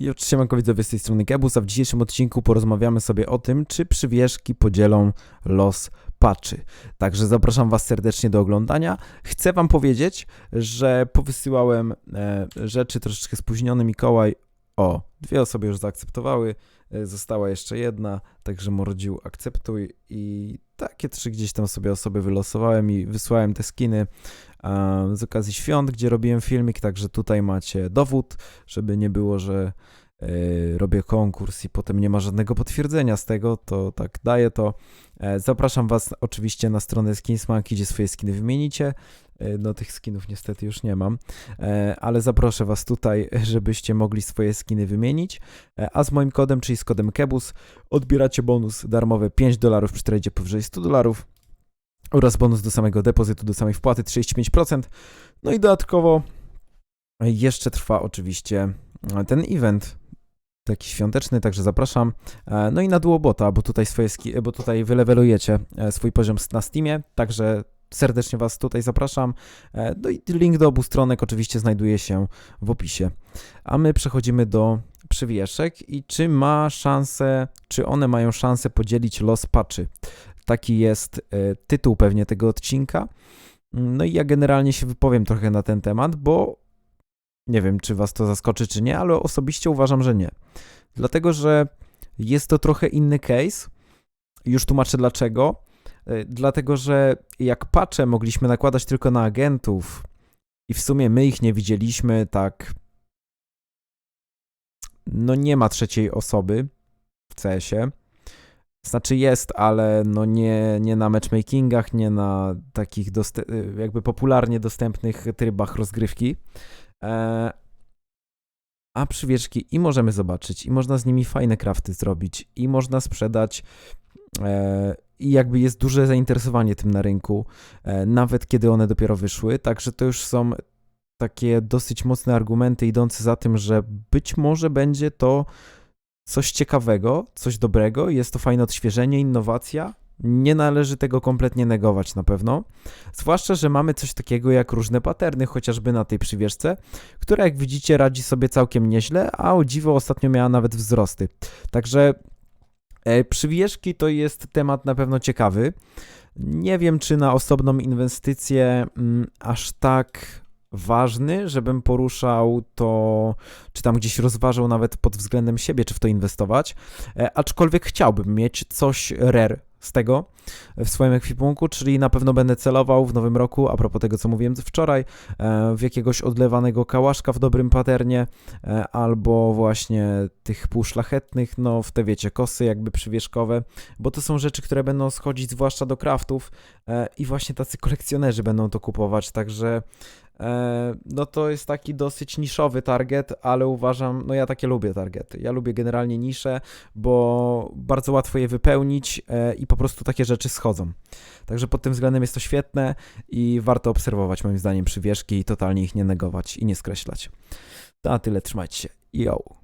I oczywiście mam widzowie z tej strony Kebus, a w dzisiejszym odcinku porozmawiamy sobie o tym, czy przywieszki podzielą los patchy. Także zapraszam Was serdecznie do oglądania. Chcę Wam powiedzieć, że powysyłałem e, rzeczy troszeczkę spóźniony Mikołaj. O, dwie osoby już zaakceptowały, e, została jeszcze jedna, także Mordziu akceptuj i takie trzy gdzieś tam sobie osoby wylosowałem i wysłałem te skiny e, z okazji świąt, gdzie robiłem filmik, także tutaj macie dowód, żeby nie było, że e, robię konkurs i potem nie ma żadnego potwierdzenia z tego, to tak daję to. E, Zapraszam Was oczywiście na stronę Skinsmanki, gdzie swoje skiny wymienicie. E, No tych skinów niestety już nie mam, E, ale zaproszę Was tutaj, żebyście mogli swoje skiny wymienić. E, A z moim kodem, czyli z kodem KEBUS, odbieracie bonus darmowy 5 dolarów przy tradzie powyżej 100 dolarów oraz bonus do samego depozytu, do samej wpłaty 35%. No i dodatkowo jeszcze trwa oczywiście ten event taki świąteczny, także zapraszam. No i na Duobota, bo tutaj swoje ski, bo tutaj wylewelujecie swój poziom na Steamie, także serdecznie Was tutaj zapraszam. E, No i link do obu stronek oczywiście znajduje się w opisie. A my przechodzimy do przywieszek i czy ma szansę, czy one mają szansę podzielić los patchy. Taki jest e, tytuł pewnie tego odcinka. No i ja generalnie się wypowiem trochę na ten temat, bo nie wiem, czy was to zaskoczy, czy nie, ale osobiście uważam, że nie. Dlatego, że jest to trochę inny case. Już tłumaczę dlaczego. E, Dlatego, że jak patche mogliśmy nakładać tylko na agentów i w sumie my ich nie widzieliśmy, tak. No nie ma trzeciej osoby w CS-ie. Znaczy jest, ale no nie, nie na matchmakingach, nie na takich doste- jakby popularnie dostępnych trybach rozgrywki. E, a przywieczki i możemy zobaczyć, i można z nimi fajne crafty zrobić, i można sprzedać. E, I jakby jest duże zainteresowanie tym na rynku, e, nawet kiedy one dopiero wyszły. Także to już są takie dosyć mocne argumenty idące za tym, że być może będzie to coś ciekawego, coś dobrego, jest to fajne odświeżenie, innowacja. Nie należy tego kompletnie negować na pewno. Zwłaszcza, że mamy coś takiego jak różne paterny, chociażby na tej przywieszce, która jak widzicie radzi sobie całkiem nieźle, a o dziwo ostatnio miała nawet wzrosty. Także przywieszki to jest temat na pewno ciekawy. Nie wiem, czy na osobną inwestycję mm, aż tak ważny, żebym poruszał to, czy tam gdzieś rozważał nawet pod względem siebie, czy w to inwestować. E, aczkolwiek chciałbym mieć coś rare z tego w swoim ekwipunku, czyli na pewno będę celował w nowym roku, a propos tego, co mówiłem wczoraj, e, w jakiegoś odlewanego kałaszka w dobrym paternie, e, albo właśnie tych półszlachetnych, no w te wiecie, kosy jakby przywieszkowe, bo to są rzeczy, które będą schodzić zwłaszcza do craftów e, i właśnie tacy kolekcjonerzy będą to kupować, także no to jest taki dosyć niszowy target, ale uważam, no ja takie lubię targety. Ja lubię generalnie nisze, bo bardzo łatwo je wypełnić i po prostu takie rzeczy schodzą. Także pod tym względem jest to świetne i warto obserwować moim zdaniem przywieszki i totalnie ich nie negować i nie skreślać. To na tyle, trzymajcie się. Yo!